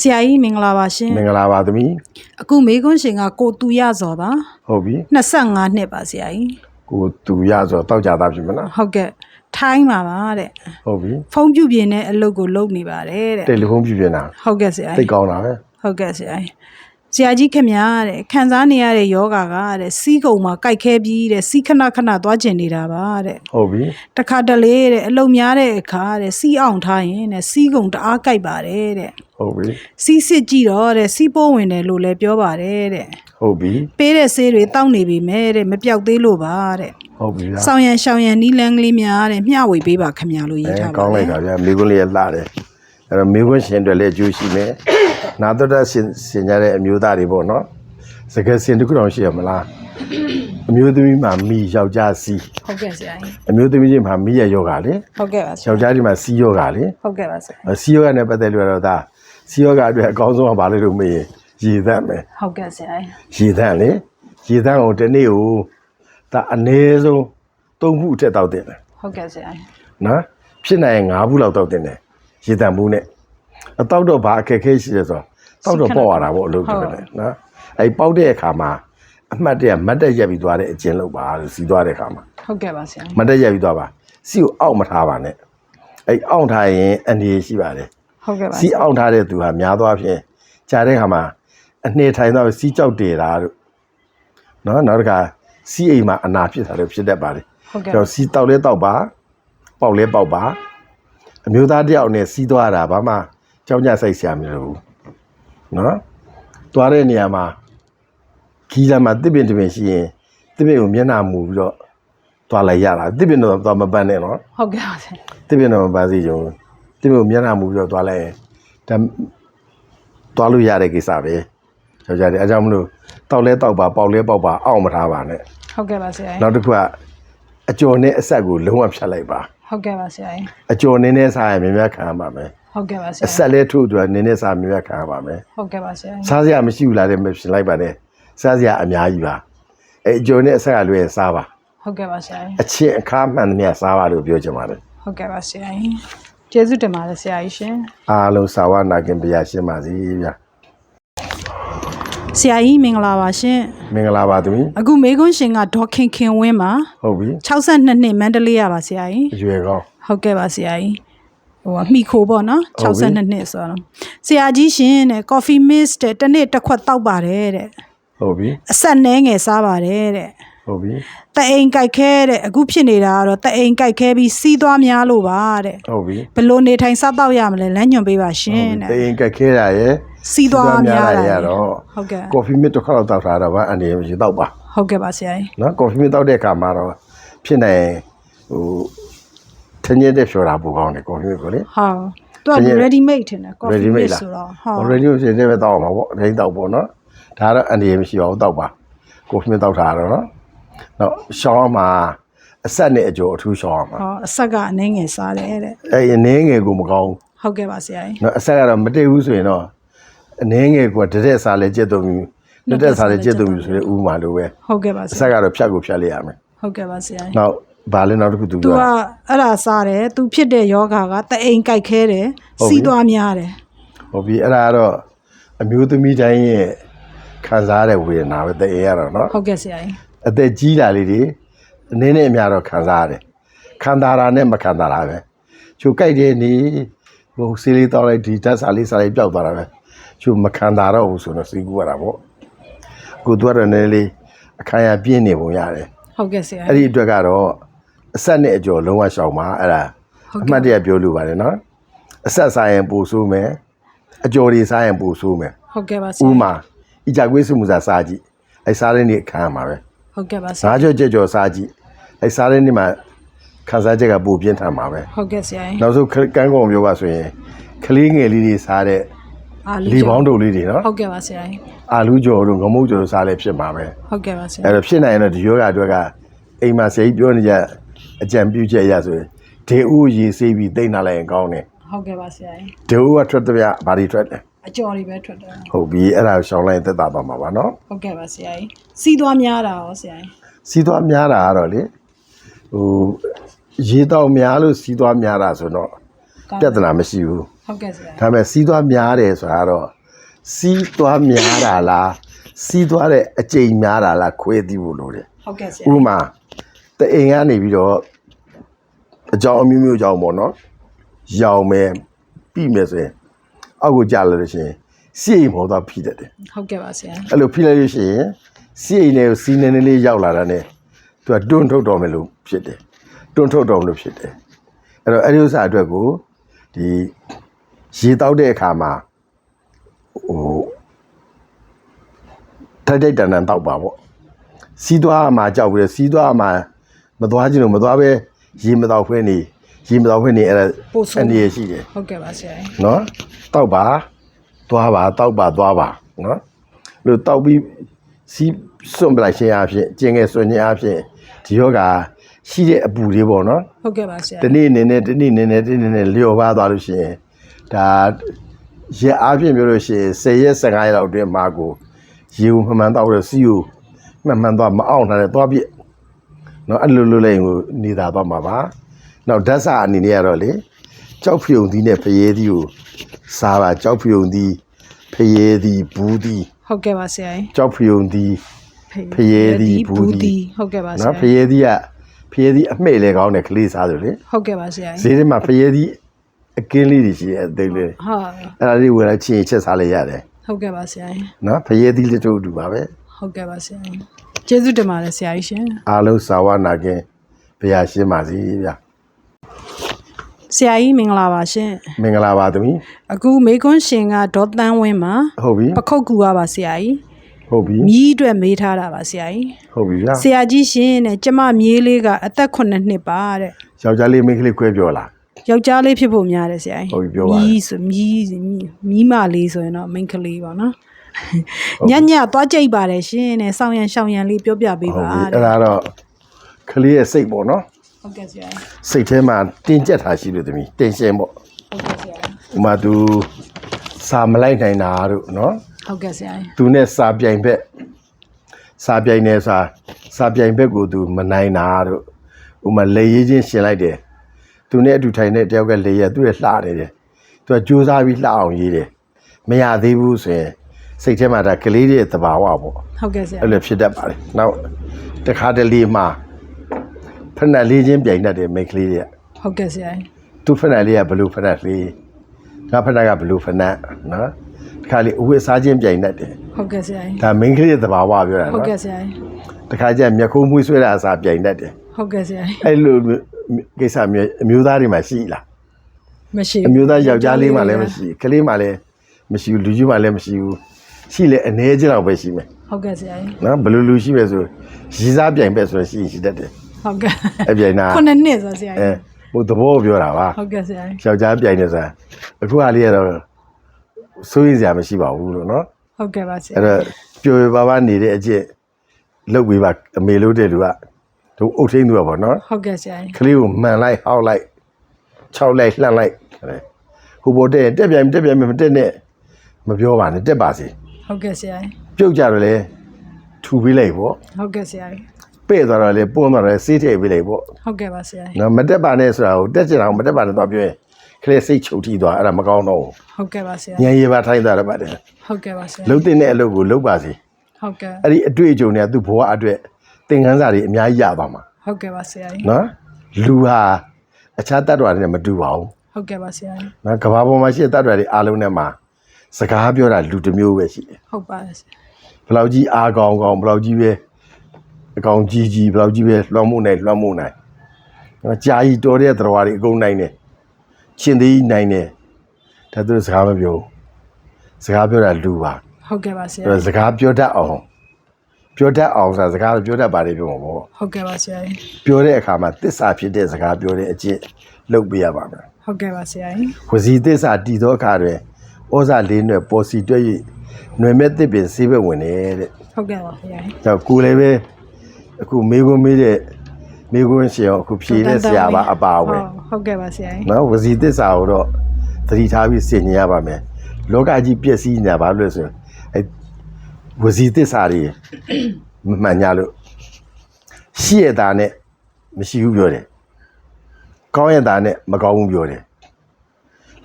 ဆရာကြီးမင်္ဂလာပါရှင်မင်္ဂလာပါသမီးအခုမေကွန်းရှင်ကကိုတူရစော်ပါဟုတ်ပြီ25နှစ်ပါဆရာကြီးကိုသူရဆိုတောက်ကြသားဖြစ်မလားဟုတ်ကဲ့ထိုင်းပါပါတဲ့ဟုတ်ပြီဖုန်းပြုတ်ပြင်းတဲ့အလုပ်ကိုလုပ်နေပါတယ်တဲ့တယ်လီဖုန်းပြပြနေတာဟုတ်ကဲ့ဆရာသိကြီးကောင်းတာပဲဟုတ်ကဲ့ဆရာကြီး ဆရာကြီးခင်ဗျားတဲ့ခံစားနေရတဲ့ယောဂါကတဲ့စီးကုံမှာကြိုက်ခဲပြီးတဲ့စီးခဏခဏသွားကျင်နေတာပါတဲ့ဟုတ်ပြီတခါတလေတဲ့အလုံများတဲ့အခါတဲ့စီးအောင်ထားရင်တဲ့စီးကုံတအားကြိုက်ပါတယ်တဲ့ဟုတ်ပြီစီးစစ်ကြည့်တော့တဲ့စီးပိုးဝင်တယ်လို့လည်းပြောပါတယ်တဲ့ဟုတ်ပြီပေးတဲ့ဆေးတွေတောက်နေပြီမဲ့တဲ့မပြောက်သေးလို့ပါတဲ့ဟုတ်ပြီလားဆောင်ရန်ရှောင်ရန်နီးလန်းကလေးများတဲ့မျှဝေပေးပါခင်ဗျာလို့ရေးအဲထားပါကောင်းလိုက်တာဗျာမိကွန်းလေးရလှတယ် အဲ့တော့မိကွန်းရှင်တွေလည်းအကျိုးရှိမယ်နာတော်တာရှင်ရှင်ကြတဲ့အမျိုးသားတွေပေါ့နော်စကယ်စင်တစ်ခုတောင်ရှိရမလားအမျိုးသမီးမှာမိယောက်ျားစီးဟုတ်ကဲ့ဆရာကြီးအမျိုးသမီးချင်းမှာမိရယောဂါလေဟုတ်ကဲ့ပါဆရာယောက်ျားချင်းမှာစီးယောဂါလေဟုတ်ကဲ့ပါဆရာအဲစီးယောဂါနဲ့ပတ်သက်လို့တော့ဒါစီးယောဂါအတွက်အကောင်းဆုံးကဘာလဲလို့မေးရင်ရည်သက်မယ်ဟုတ်ကဲ့ဆရာကြီးရေသန့်လေရေသန့်ကိုတစ်နေ့ကိုဒါအနည်းဆုံး၃ခုအထက်တောက်တင်တယ်ဟုတ်ကဲ့ဆရာကြီးနော်ဖြစ်နိုင်ရင်၅ခုလောက်တောက်တင်တယ် ရေသန့်ဘူးနဲ့အတောက်တော့ဘာအခက်အခဲရှိလဲဆိုတော့တောက်တော့ပေါ့ရတာပေါ့အလုပ်တွေပဲနော်အဲ့ပေါက်တဲ့အခါမှာအမှတ်တရမတ်တက်ရက်ပြီးသွားတဲ့အကျဉ်းလုပ်ပါလို့စီးသွားတဲ့အခါမှာဟုတ်ကဲ့ပါဆရာကြီးမတ်တက်ရက်ပြီးသွားပါစီကိုအောက်မထားပါနဲ့အဲ့အောက်ထားရင်အန္တရာယ်ရှိပါတယ်ဟုတ်ကဲ့ပါစီးအောင်ထားတဲ့သူဟာများသောအားဖြင့်ကြားတဲ့ခါမှာအနှစ်ထိုင်တော့စီးကြောက်တယ်တာတို့နော်နောက်တစ်ခါစီးအိမ်မှာအနာဖြစ်တာတို့ဖြစ်တတ်ပါတယ်ဟုတ်ကဲ့အဲ့တော့စီးတောက်လဲတောက်ပါပေါက်လဲပေါက်ပါ အမျိုးသားတစ်ယောက်နဲ့စီးသွားတာဘာမှကြောက်ကြစိတ်ဆရာမလိုဘူးနော်သွားတဲ့နေရာမှာခီးလာမှာတစ်ပင်တစ်ပင်ရှိရင်တစ်ပင်ကိုမျက်နှာမူပြီးတော့သွားလိုက်ရတာတစ်ပင်တော့သွားမပန်းနဲ့နော်ဟုတ်ကဲ့ပါဆရာတစ်ပြင်းတော့မပန်းစီကြုံတစ်ပြင်းကိုမျက်နှာမူပြီးတော့သွားလိုက်ရင်ဒါသွားလို့ရတဲ့ကိစ္စပဲယောက်ျားတွေအဲကြောင့်မလို့တောက်လဲတောက်ပါပေါက်လဲပေါက်ပါအောက်မထားပါနဲ့ဟုတ်ကဲ့ပါဆရာကြီးနောက်တစ်ခုကအကျော်နဲ့အဆက်ကိုလုံးဝဖြတ်လိုက်ပါ ဟုတ်ကဲ့ပါဆရာကြီးအကျော်နည်းနည်းစားရင်များများခံရပါမယ်ဟုတ်ကဲ့ပါဆရာအဆက်လဲထုတ်သူကနည်းနည်းစားများများခံရပါမယ်ဟုတ်ကဲ့ပါဆရာကြီးစားစရာမရှိဘူးလားတဲ့မဖြစ်လိုက်ပါနဲ့စားစရာအများကြီးပါအဲအကျော်နဲ့အဆက်ကလွယ်ရင်စားပါဟုတ်ကဲ့ပါဆရာကြီးအချင်းအခါမှန်သမျှစားပါလို့ပြောချင်ပါတယ်ဟုတ်ကဲ့ပါဆရာကြီးကျေးဇူးတင်ပါတယ်ဆရာကြီးရှင်အားလုံးစာဝနာခင်ပြရရှင်းပါစေဗျာ ဆရာကြီးမင်္ဂလာပါရှင်မင်္ဂလာပါသမီးအခုမေကွန်းရှင်ကဒေါက်ခင်ခင်ဝင်းပါဟုတ်ပြီ62နှစ်မန္တလေးရပါဆရာကြီးအရွယ်ကောင်းဟုတ်ကဲ့ပါဆရာကြီးဟိုကမိခိုပေါ့နော်ဟုတ်ပြီ62နှစ်ဆိုတော့ဆရာကြီးရှင်တဲ့ coffee mist တဲ့တစ်နေ့တစ်ခွက်တောက်ပါတယ်တဲ့ဟုတ်ပြီအဆက်နှဲငယ်စားပါတယ်တဲ့ဟုတ်ပြီတအိမ်ကြိုက်ခဲတဲ့အခုဖြစ်နေတာကတော့တအိမ်ကြိုက်ခဲပြီးစီးသွားများလို့ပါတဲ့ဟုတ်ပြီဘလို့နေထိုင်စားတော့ရမလဲလမ်းညွှန်ပေးပါရှင်တေတဲ့ရင်ကက်ခဲတာရဲ့ စီးသွားများတာတာရတော့ဟုတ်ကဲ့ကော်ဖီမစ်တစ်ခါတော့တောက်ထားတော့ဗာအနေမရှိတော့ပါဟုတ်ကဲ့ပါဆရာကြီးနော်ကော်ဖီမစ်တောက်တဲ့အခါမှာတော့ဖြစ်နေဟိုထင်းရတဲ့ဖြော်တာပိုကောင်းတယ်ကော်ဖီမစ်ကိုလေဟုတ်သူကတကယ် ready made ထင်တယ် coffee ready made mate လားဆိုတော့ဟုတ် already ဖြစ်နေပဲတောက်အောင်ပါပေါ့ဒိန်းတောက်ပေါ့နော်ဒါကတော့အနေမရှိပါဘူးတောက်ပါကော်ဖီမစ်တောက်ထားတော့နော်နော်ရှောင်းမှာအဆက်နဲ့အကျော်အထူးရှောင်းမှာဟောအဆက်ကအနှဲငယ်စားတယ်တဲ့အဲ့ဒီအနေငယ်ကိုမကောင်းဟုတ်ကဲ့ပါဆရာကြီးနော်အဆက်ကတော့မတိတ်ဘူးဆိုရင်တော့ အနေငယ်ကတရက်စားလဲကြက်သွမြူတက်တက်စားလဲကြက်သွမြူဆိုတဲ့ဥမာလိုပဲဟုတ်ကဲ့ပါဆအဆရာက်ကတော့ဖြတ်ကိုဖြတ်လိုက်ရမယ်ဟုတ်ကဲ့ပါဆရာကြီးနောက်ဘာလဲနောက်တစ်ခုသူ तू ကကအဲ့ဒါစားတယ် तू ဖြစ်တဲ့ယောဂါကတအိမ်ကြိုက်ခဲတယ်ဟုတ်ပြီစီးသွားများတယ်ဟုတ်ပြီအဲ့ဒါကတော့အမျိုးသမီးတိုင်းရဲ့ခံစားရတဲ့ဝေဒနာပဲတဲ့ရတော့နော်ဟုတ်ကဲ့ဆရာကြီးအသက်ကြီးလာလေးတွေအနည်းနဲ့အများတော့ခံစားရတယ်ခံစားတာနဲ့မခံစားတာပဲချိုကြိုက်တဲ့နေဟိုစီးလေးတောက်လိုက်ဒီဓာတ်စာလေးစာလေးပျောက်သွားတာပဲ ချိုမခံစားတော့ဘူးဆိုတော့စီးကူရတာပေါ့ကိုသူကတော့နည်းနည်းလေးအခါရပြင်းနေပုံရတယ်ဟုတ်ကဲ့ဆရာအဲ့ကြီးဒီအတွက်ကတော့အဆက်နဲ့အကျော်လုံးဝရှောင်ပါအဲ့ဒါဟုတ်အကဲ့မှတ်တရပြောလို့ပါတယ်နော်အဆက်စားရင်ပိုဆိုးမယ်အကျော်တွေစားရင်ပိုဆိုးမယ်ဟုတ်ကဲ့ပါဆဥရာမာဤကြကွေးစုမှုစားစားကြည့်အဲ့စားတဲ့နေ့ခံရမှာပဲဟုတ်ကဲ့ပါဆရာစားကြော့ကြက်ကြော်စားကြည့်အဲ့စားတဲ့နေ့မှာခံစားချက်ကပိုပြင်းထန်မှာပဲဟုတ်ကဲ့ဆရာကြီးနောက်ဆုံးခကန်းကောင်ပြောပါဆိုရင်ကလေးငယ်လေးတွေစားတဲ့အာ လီပေါင်းတုပ်လေးတွေနော်ဟုတ်ကဲ့ပါဆရာကြီးအာလူကြော်တို့ငမုတ်ကြော်တို့စားလဲဖြစ်မှာပဲဟုတ်ကဲ့ပါဆရာအဲ့တော့ဖြစ်နိုင်ရင်တော့ဒီယောဂအတွက်ကအိမ်မှာဆရာကြီးပြောနေကြအကြံပြုချက်အရဆိုရင်ဒေဥရေဆေးပြီးတိတ်နာလိုက်ရင်ကောင်းတယ်ဟုတ်ကဲ့ပါဆရာကြီးဒေဥကထွက်တဲ့ဗျဘာတွေထွက်လဲအကျော်တွေပဲထွက်တယ်ဟုတ်ပြီအဲ့ဒါကိုရှောင်းလိုက်ရင်သက်သာပါမှာပါနော်ဟုတ်ကဲ့ပါဆရာကြီးစီးသွားများတာရောဆရာကြီးစီးသွားများတာကတော့လေဟိုရေတော့များလို့စီးသွားများတာဆိုတော့ပြဿနာမရှိဘူး ဟဟုတ်ကဲ့ဆရာဒါပေမဲ့စီးသွားများတယ်ဆိုတာကတော့စီးသွားများတာလားစီးသွားတဲ့အကြိမ်များတာလားခွဲသိဖို့လိုတယ်ဟုတ်ကဲ့ဆရာဥပမာတအိမ်ကနေပြီးတော့အကြောင်းအမျိုးမျိုးကြောင်းပေါ့နော်ရောင်မယ်ပြီးမယ်ဆိုရင်အောက်ကိုကြာလာလို့ရှိရင်စီးအိမ်ပေါ်သွားဖိတတ်တယ်ဟုတ်ကဲ့ပါဆရာအဲ့လိုဖိလိုက်လို့ရှိရင်စီးအိမ်နဲ့စီးနေနေလေးရောက်လာတာ ਨੇ သူကတွန်းထုတ်တော်မယ်လို့ဖြစ်တယ်တွန်းထုတ်တော်မလို့ဖြစ်တယ်အဲ့တော့အဲ့ဒီဥစ္စာအတွက်ကိုဒီ ရေတောက်တဲ့အခါမှာဟိုတိုက်တိုက်တန်တန်တောက်ပါပေါ့စီးသွားမှာကြောက်ပြီးတော့စီးသွားမှာမသွားခြင်းလို့မသွားပဲရေမတောက်ခွင့်နေရေမတောက်ခွင့်နေအဲ့ဒါအနေရရှိတယ်ဟုတ်ကဲ့ပါဆရာနော်တောက်ပါသွားပါတောက်ပါသွားပါနော်လို့တောက်ပြီးစီးစွန့်ပလိုက်ခြင်းအဖြစ်ကျင်ငယ်စွန့်ခြင်းအဖြစ်ဒီယောဂါရှိတဲ့အပူလေးပေါ့နော်ဟုတ်ကဲ့ပါဆရာတနေ့အနေနဲ့တနေ့အနေနဲ့တနေ့နဲ့လျော်ပါသွားလို့ရှိရင် ဒါရက်အားဖြင့်ပြောလို့ရှိရင်10ရက်15ရက်လောက်အတွင်းမှာကိုရေကိုမှန်မှန်တောက်ရစီကိုမှန်မှန်သွားမအောင်ထားတဲ့သွားပြစ်နော်အဲ့လိုလိုလေးကိုနေတာသွားမှာပါနောက်ဓာတ်စာအနေနဲ့ကတော့လေကြောက်ဖြုံသီးနဲ့ဖရဲသီးကိုစားပါကြောက်ဖြုံသီးဖရဲသီးဘူးသီးဟုတ်ကဲ့ပါဆရာကြောက်ဖြုံသီးဖရဲသီးဘူးသီးဟုတ်ကဲ့ပါဆရာနော်ဖရဲသီးကဖရဲသီးအမှိတ်လေကောင်းတယ်ကလေးစားဆိုလေဟုတ်ကဲ့ပါဆရာဈေးထဲမှာဖရဲသီး အကင်းလေးတွေရှိတယ်အသေးလေးဟာအဲ့ဒါလေးဝယ်လိုက်ချင်းချက်စားလိုက်ရတယ်ဟုတ်ကဲ့ပါဆရာနော်ဖရဲသီးလေးတို့အတူပါပဲဟုတ်ကဲ့ပါဆရာကျေးဇူးတင်ပါတယ်ဆရာကြီးရှင်အားလုံးစာဝနာကင်းဘုရားရှင်းပါစေဗျာဆရာကြီးမင်္ဂလာပါရှင်မင်္ဂလာပါသမီးအခုမေကွန်းရှင်ကဒေါ်တန်းဝင်းမှာဟုတ်ပြီပခုတ်ကူရပါဆရာကြီးဟုတ်ပြီမြည်အတွက်မေးထားတာပါဆရာကြီးဟုတ်ပြီဗျာဆရာကြီးရှင်တဲ့ကျမမြေးလေးကအသက်9နှစ်ပါတဲ့ယောက်ျားလေးမိန်းကလေးခွဲပြောလား ယောက်ျားလေးဖြစ်ဖို့များတယ်ဆရာကြီးဟုတ်ပြီပြောပါမြည်ဆိုမြည်မြည်မလေးဆိုရင်တော့မိန်းကလေးပါနော်ညညသွားကြိတ်ပါတယ်ရှင်တဲ့ဆောင်းရံရှောင်းရံလေးပြောပြပေးဟုတ်ပါပြီတဲ့အဲ့ဒါတော့ကလေးရဲ့စိတ်ပေါ့နော်ဟုတ်ကဲ့ဆရာကြီးစိတ်ထဲမှာတင်းကျပ်တာရှိလို့သမီးတင်ရှင်ပေါ့ဟုတ်ကဲ့ဆရာကြီးဥပမာသူစာမလိုက်နိုင်တာတို့နော်ဟုတ်ကဲ့ဆရာကြီးသူနဲ့စာပြိုင်ဘက်စာပြိုင်နေစာစာပြိုင်ဘက်ကိုသူမနိုင်တာတို့ဥပမာလေရေးချင်းရှင်လိုက်တယ် သူနဲ့အတူထိုင်တဲ့တယောက်ကလေရသူ့ရဲ့လှနေတယ်သူကကြိုးစားပြီးလှအောင်ရေးတယ်မရသေးဘူးဆိုရင်စိတ်ထဲမှာဒါကလေးရဲ့သဘာဝပေါ့ဟုတ်ကဲ့ဆရာအဲ့လိုဖြစ်တတ်ပါတယ်နောက်တစ်ခါတလေမှာဖက်နှက်လေးချင်းပြိုင်တတ်တယ်မိန်းကလေးတွေကဟုတ်ကဲ့ဆရာကြီးသူဖက်နှက်လေးကဘလူးဖက်နှက်လေးငါဖက်နှက်ကဘလူးဖက်နှက်နော်တစ်ခါလေအဝတ်စားချင်းပြိုင်တတ်တယ်ဟုတ်ကဲ့ဆရာကြီးဒါမိန်းကလေးရဲ့သဘာဝပြောတာဟုတ်နော်ကဲ့ဆရာကြီးတခါကျရင်မျက်ခုံးမွေးဆွဲတာအစားပြိုင်တတ်တယ်ဟုတ်ကဲ့ဆရာကြီးအဲ့လို ကိစ္စမျိုးအမျိုးသားတွေမှာရှိလားမရှိအမျိုးသားယောက်ျားလေးမှလည်းမရှိကလေးမှလည်းမရှိဘူးလူကြီးမှလည်းမရှိဘူးရှိလေအနေချင်းတော့ပဲရှိမယ်ဟုတ်ကဲ့ဆရာကြီးနော်ဘယ်လိုလူရှိပဲဆိုရည်စားပြိုင်ပဲဆိုရင်ရှိရင်ရှိတတ်တယ်ဟုတ်ကဲ့အပြိုင်နာခုနှစ်နှစ်ဆိုဆရာအဲကြီးဟိုသဘောကိုပြောတာပါဟုတ်ကဲ့ဆရာကြီးယောက်ျားပြိုင်နေစားအခုဟာလေးကတော့စိုးရင်စရာမရှိပါဘူးလို့နော်ဟုတ်ကဲ့ပါဆရာအဲ့တော့ပျော်ပျော်ပါပါနေတဲ့အကျင့်လုပ်ပေးပါအမေလို့တဲ့လူက တို့အုတ်ထင်းသူကပေါ့နော်ဟုတ်ကဲ့ဆရာကြီးကလေးကိုမှန်လိုက်ဟောက်လိုက်ခြောက်လိုက်လှမ်းလိုက်တဲ့ဟိုဘောတဲ့တက်ပြန်တက်ပြန်မတက်နဲ့မပြောပါနဲ့တက်ပါစေဟုတ်ကဲ့ဆရာကြီးပြုတ်ကြတော့လေထူပေးလိုက်ပေါ့ဟုတ်ကဲ့ဆရာကြီးပဲ့သွားတော့လေပွန်းသွားတော့လေစေးထည့်ပေးလိုက်ပေါ့ဟုတ်ကဲ့ပါဆရာကြီးနော်မတက်ပါနဲ့ဆိုတာကိုတက်ချင်အောင်မတက်ပါနဲ့တော့ပြောရင်ကလေးစိတ်ချုပ်ထိသွားအဲ့ဒါမကောင်းတော့ဘူးဟုတ်ကဲ့ပါဆရာညံရည်ပါထိုင်းသွားတယ်ပါတယ်ဟုတ်ကဲ့ပါဆရာလှုပ်တင်တဲ့အလုပ်ကိုလှုပ်ပါစေဟုတ်ကဲ့အဲ့ဒီအတွေ့အကြုံတွေကသူ့ဘဝအတွက် သင်ခန်းစာတွေအများကြီးရသွားမှာဟုတ်ကဲ့ပါဆရာကြီးနော်လူဟာအခြားတ attva တွေနဲ့မတူပါဘူးဟုတ်ကဲ့ပါဆရာကြီးနော်ကဘာပေါ်မှာရှိတဲ့တ attva တွေအားလုံးနဲ့မှာစကားပြောတာလူတစ်မျိုးပဲရှိတယ်ဟုတ်ပါတယ်ဆရာဘယ်လောက်ကြီးအားကောင်းကောင်းဘယ်လောက်ကြီးပဲအကောင်ကြီးကြီးဘယ်လောက်ကြီးပဲလွှမ်းမိုးနိုင်လွှမ်းမိုးနိုင်နော်ကြာကြီးတော်တဲ့သတော်တွေအကုန်နိုင်တယ်ရှင်သေးကြီးနိုင်တယ်ဒါသူတို့စကားမပြောဘူးစကားပြောတာလူပါဟုတ်ကဲ့ပါဆရာအဲ့တော့စကားပြောတတ်အောင် ပြောတတ်အောင်ဆိုတာစကားပြောတတ်ပါတယ်ပြောမှာပေါ့ဟုတ်ကဲ့ပါဆရာကြီးပြောတဲ့အခါမှာတစ္ဆာဖြစ်တဲ့စကားပြောတဲ့အကျင့်လုပ်ပေးရပါမယ်ဟုတ်ကဲ့ပါဆရာကြီးဝစီတစ္ဆာတည်သောအခါတွင်ဩဇာလေးနွယ်ပေါ်စီတွဲ၍နွယ်မဲ့တစ်ပင်ဆေးဘက်ဝင်နေတဲ့ဟုတ်ကဲ့ပါဆရာကြီးကြောင့်ကိုယ်လည်းပဲအခုမေကွန်းမေးတဲ့မေကွန်းရှင်အောင်အခုဖြေတဲ့ဆရာပါအပါဝင်ဟုတ်ကဲ့ပါဆရာကြီးနော်ဝစီတစ္ဆာကိုတော့သတိထားပြီးဆင်ញင်ရပါမယ်လောကကြီးပြည့်စည်နေတာဘာလို့လဲဆိုရင်အဲ ဝစီတစ္ဆာတွေမမှန်ကြလို့ရှိရတာနဲ့မရှိဘူးပြောတယ်ကောင်းရတာနဲ့မကောင်းဘူးပြောတယ်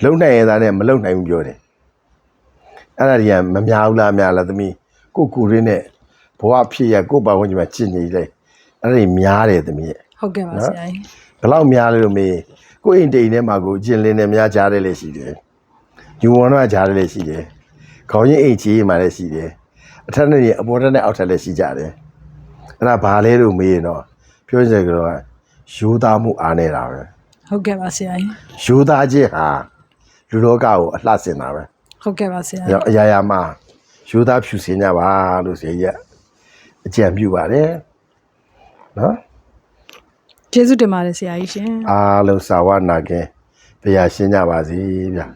လုံနိုင်ရင်သားနဲ့မလုံနိုင်ဘူးပြောတယ်အဲ့ဒါတွေကမများဘူးလားများလားသမီးကိုကိုရင်းနဲ့ဘဝဖြစ်ရကိုပါဝင်ကြီးမှာကျင့်နေတယ်အဲ့ဒါတွေများတယ်သမီးရဲ့ဟုတ်ကဲ့ပါဆရာကြီးဘယ်လောက်များလဲလို့မေးကိုအိမ်တိန်ထဲမှာကိုကျင်လင်းနဲ့များကြားတယ်လေရှိတယ်ယူဝန်တော့ကြားတယ်လေရှိတယ်ခေါင်းရင်းအိမ်ကြီးမှာလည်းရှိတယ် အထက်နဲ့အပေါ်ထက်နဲ့အောက်ထက်လည်းရှိကြတယ်အဲ့ဒါဘာလဲလို့မေးရင်တော့ပြောချင်ကြတော့ယူသားမှုအားနေတာပဲဟုတ်ကဲ့ပါဆရာကြီးယူသားခြင်းဟာလူလောကကိုအလှဆင်တာပဲဟုတ်ကဲ့ပါဆရာအဲ့တော့အရာရာမှာယူသားဖြူစင်ကြပါလို့ဆိုရက်အကြံပြုပါတယ်နော်ကျေးဇူးတင်ပါတယ်ဆရာကြီးရှင်အားလုံးစာဝနာခင်ဘုရားရှင်းကြပါစေဗျာ